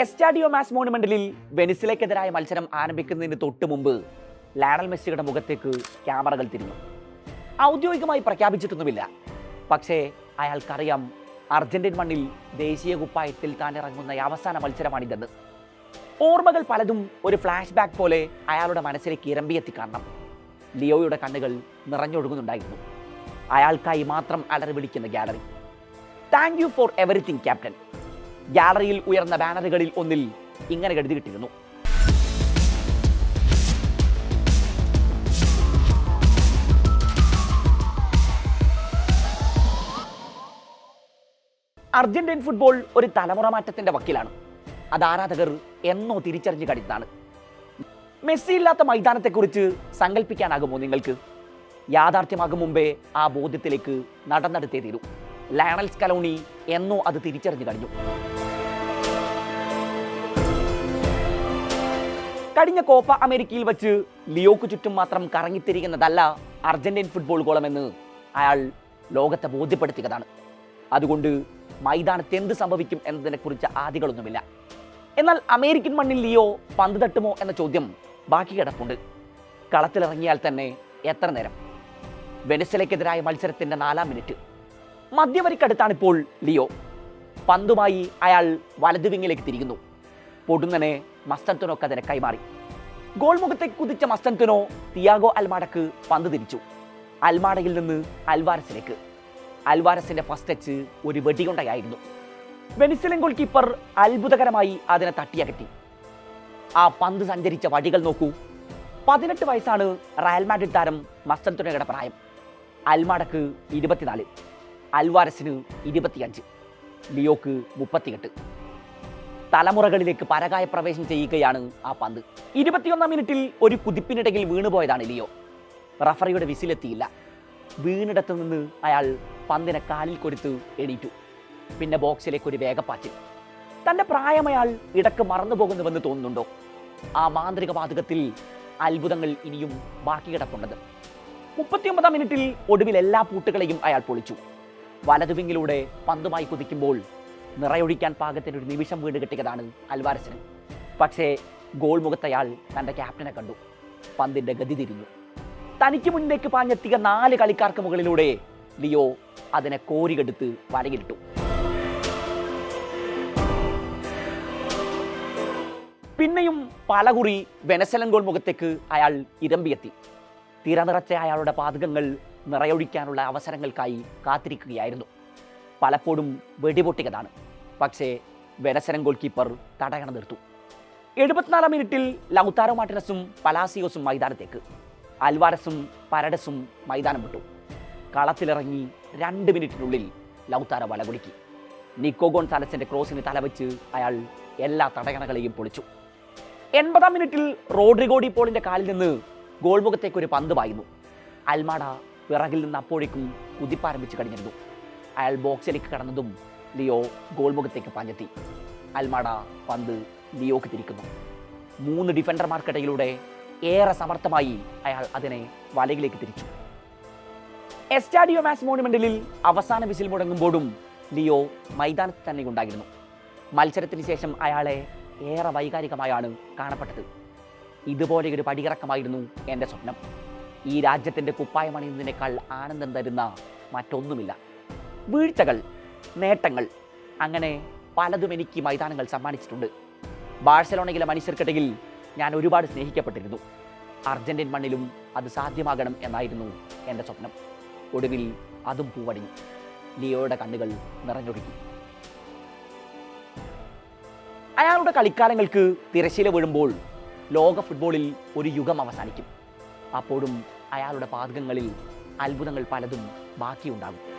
എസ്റ്റാഡിയോ mass മോണുമെന്റലിൽ വെനിസിലേക്കെതിരായ മത്സരം ആരംഭിക്കുന്നതിന് തൊട്ട് മുമ്പ് ലാഡൽ മെസ്സിയുടെ മുഖത്തേക്ക് ക്യാമറകൾ തിരിഞ്ഞു. ഔദ്യോഗികമായി പ്രഖ്യാപിച്ചിട്ടൊന്നുമില്ല. പക്ഷേ അയാൾക്കറിയാം അർജന്റീൻ മണ്ണിൽ ദേശീയ കുപ്പായത്തിൽ താൻ ഇറങ്ങുന്ന അവസാന മത്സരമാണിതെന്ന്. ഓർമ്മകൾ പലതും ഒരു ഫ്ലാഷ് ബാക്ക് പോലെ അയാളുടെ മനസ്സിലേക്ക് ഇരമ്പിയെത്തി കാണണം ലിയോയുടെ കണ്ണുകൾ നിറഞ്ഞൊഴുകുന്നുണ്ടായിരുന്നു. അയാൾക്കായി മാത്രം അലറി വിളിക്കുന്ന gallery. Thank you for everything captain. ഗാലറിയിൽ ഉയർന്ന ബാനറുകളിൽ ഒന്നിൽ ഇങ്ങനെ കരുതി കിട്ടിയിരുന്നു. അർജന്റീൻ ഫുട്ബോൾ ഒരു തലമുറ മാറ്റത്തിന്റെ വക്കിലാണ്. അത് ആരാധകർ എന്നോ തിരിച്ചറിഞ്ഞ് കഴിഞ്ഞതാണ് മെസ്സി ഇല്ലാത്ത മൈതാനത്തെക്കുറിച്ച് സങ്കല്പിക്കാനാകുമോ നിങ്ങൾക്ക്? യാഥാർത്ഥ്യമാകും മുമ്പേ ആ ബോധ്യത്തിലേക്ക് നടന്നെടുത്തേ തീരൂ. ലയണൽ സ്കലോണി എന്നോ അത് തിരിച്ചറിഞ്ഞു കഴിഞ്ഞു. കഴിഞ്ഞ കോപ്പ അമേരിക്കയിൽ വച്ച് ലിയോക്ക് ചുറ്റും മാത്രം കറങ്ങിത്തിരിക്കുന്നതല്ല അർജന്റീൻ ഫുട്ബോൾ ഗോളമെന്ന് അയാൾ ലോകത്തെ ബോധ്യപ്പെടുത്തിയതാണ് അതുകൊണ്ട് മൈതാനത്ത് എന്ത് സംഭവിക്കും എന്നതിനെക്കുറിച്ച് ആദികളൊന്നുമില്ല എന്നാൽ അമേരിക്കൻ മണ്ണിൽ ലിയോ പന്ത് തട്ടുമോ എന്ന ചോദ്യം ബാക്കി കിടപ്പുണ്ട്. കളത്തിലിറങ്ങിയാൽ തന്നെ എത്ര നേരം? വെനസലയ്ക്കെതിരായ മത്സരത്തിന്റെ നാലാം മിനിറ്റ്. മധ്യവരിക്കടുത്താണിപ്പോൾ ലിയോ. പന്തുമായി അയാൾ വലതുവിങ്ങിലേക്ക് തിരിക്കുന്നു പൊടുന്നനെ മസ്റ്റൻതുനോക്ക് അതിനെ കൈമാറി. ഗോൾ മുഖത്തേക്ക് കുതിച്ച മസ്തൻതുനോ തിയാഗോ അൽമാടക്ക് പന്ത് തിരിച്ചു. അൽമാടയിൽ നിന്ന് അൽവാരസിലേക്ക്. അൽവാരസിന്റെ ഫസ്റ്റ് ടച്ച് ഒരു വെടികൊണ്ടയായിരുന്നു. വെനിസിലൻ ഗോൾ കീപ്പർ അത്ഭുതകരമായി അതിനെ തട്ടിയകറ്റി. ആ പന്ത് സഞ്ചരിച്ച വഴികൾ നോക്കൂ. പതിനെട്ട് വയസ്സാണ് റയൽ മാഡ്രിഡ് താരം മസ്തൻതുനയുടെ പ്രായം. അൽമാടക്ക് ഇരുപത്തിനാല്. അൽവാരസിന് ഇരുപത്തിയഞ്ച് ലിയോക്ക് മുപ്പത്തിയെട്ട്. തലമുറകളിലേക്ക് പരകായ പ്രവേശനം ചെയ്യുകയാണ് ആ പന്ത്. ഇരുപത്തിയൊന്നാം മിനിറ്റിൽ ഒരു കുതിപ്പിനിടയിൽ വീണുപോയതാണ് ലിയോ. റഫറിയുടെ വിസിലെത്തിയില്ല. വീണിടത്തു നിന്ന് അയാൾ പന്തിനെ കാലിൽ കൊടുത്ത് എണീറ്റു. പിന്നെ ബോക്സിലേക്ക് ഒരു വേഗപ്പാച്ചിൽ തന്റെ പ്രായം അയാൾ ഇടയ്ക്ക് മറന്നു പോകുന്നുവെന്ന് തോന്നുന്നുണ്ടോ? ആ മാന്ത്രിക വാതകത്തിൽ അത്ഭുതങ്ങൾ ഇനിയും ബാക്കി കിടപ്പുണ്ടത് മുപ്പത്തിയൊമ്പതാം മിനിറ്റിൽ ഒടുവിൽ എല്ലാ പൂട്ടുകളെയും അയാൾ പൊളിച്ചു. വലതുവിങ്ങിലൂടെ പന്തുമായി കുതിക്കുമ്പോൾ നിറയൊഴിക്കാൻ പാകത്തിന് ഒരു നിമിഷം വീട് കിട്ടിയതാണ് അൽവാരസിന്. പക്ഷേ ഗോൾ മുഖത്തയാൾ തന്റെ ക്യാപ്റ്റനെ കണ്ടു. പന്തിന്റെ ഗതി തിരിഞ്ഞു. തനിക്ക് മുന്നിലേക്ക് പാഞ്ഞെത്തിയ നാല് കളിക്കാർക്ക് മുകളിലൂടെ ലിയോ അതിനെ കോരികെടുത്ത് വലയിലിട്ടു. പിന്നെയും പലകുറി വെനസലൻ ഗോൾ മുഖത്തേക്ക് അയാൾ ഇരമ്പിയെത്തി. തിരനിറച്ച അയാളുടെ പാതകങ്ങൾ നിറയൊഴിക്കാനുള്ള അവസരങ്ങൾക്കായി കാത്തിരിക്കുകയായിരുന്നു. പലപ്പോഴും വെടിപൊട്ടിയതാണ്. പക്ഷേ വെനസരൻ ഗോൾ കീപ്പർ തടയണ നിർത്തും. എഴുപത്തിനാലാം മിനിറ്റിൽ ലൗതാരോ മാർട്ടിനസും പലാസിയോസും മൈതാനത്തേക്ക്. അൽവാരസും പരഡസും മൈതാനം വിട്ടു. കളത്തിലിറങ്ങി രണ്ട് മിനിറ്റിനുള്ളിൽ ലൗത്താര വലകുലുക്കി നിക്കോഗോൺ ഗോൺസാലസിന്റെ ക്രോസിന് തലവെച്ച് അയാൾ എല്ലാ തടയണകളെയും പൊളിച്ചു. എൺപതാം മിനിറ്റിൽ റോഡ്രിഗോഡി പോളിന്റെ കാലിൽ നിന്ന് ഗോൾമുഖത്തേക്ക് ഒരു പന്ത് പായുന്നു. അൽമാഡ പിറകിൽ നിന്ന് അപ്പോഴേക്കും കുതിപ്പാരംഭിച്ചു കഴിഞ്ഞിരുന്നു. അയാൾ ബോക്സിലേക്ക് കടന്നതും ലിയോ ഗോൾമുഖത്തേക്ക് പാഞ്ഞെത്തി. അൽമാഡ പന്ത് ലിയോക്ക് തിരിക്കുന്നു. മൂന്ന് ഡിഫൻഡർമാർക്കിടയിലൂടെ ഏറെ സമർത്ഥമായി അയാൾ അതിനെ വലയിലേക്ക് തിരിച്ചു. എസ്റ്റാഡിയോ മാസ് മോണുമെന്റലിൽ അവസാന വിസിൽ മുടങ്ങുമ്പോഴും ലിയോ മൈതാനത്ത് തന്നെ ഉണ്ടായിരുന്നു. മത്സരത്തിന് ശേഷം അയാളെ ഏറെ വൈകാരികമായാണ് കാണപ്പെട്ടത്. ഇതുപോലെ ഒരു പടിയിറക്കമായിരുന്നു എന്റെ സ്വപ്നം. ഈ രാജ്യത്തിന്റെ കുപ്പായമണിയുന്നതിനേക്കാൾ ആനന്ദം തരുന്ന മറ്റൊന്നുമില്ല. വീഴ്ചകൾ നേട്ടങ്ങൾ അങ്ങനെ പലതും എനിക്ക് മൈതാനങ്ങൾ സമ്മാനിച്ചിട്ടുണ്ട്. ബാഴ്സലോണയിലെ മനുഷ്യർക്കിടയിൽ ഞാൻ ഒരുപാട് സ്നേഹിക്കപ്പെട്ടിരുന്നു. അർജന്റീൻ മണ്ണിലും അത് സാധ്യമാകണം എന്നായിരുന്നു എന്റെ സ്വപ്നം. ഒടുവിൽ അതും പൂവടിഞ്ഞു. ലിയോയുടെ കണ്ണുകൾ നിറഞ്ഞൊഴുകി. അയാളുടെ കളിക്കാലങ്ങൾക്ക് തിരശ്ശീല വീഴുമ്പോൾ ലോക ഫുട്ബോളിൽ ഒരു യുഗം അവസാനിക്കും. അപ്പോഴും അയാളുടെ പാതകങ്ങളിൽ അത്ഭുതങ്ങൾ പലതും ബാക്കിയുണ്ടാകും.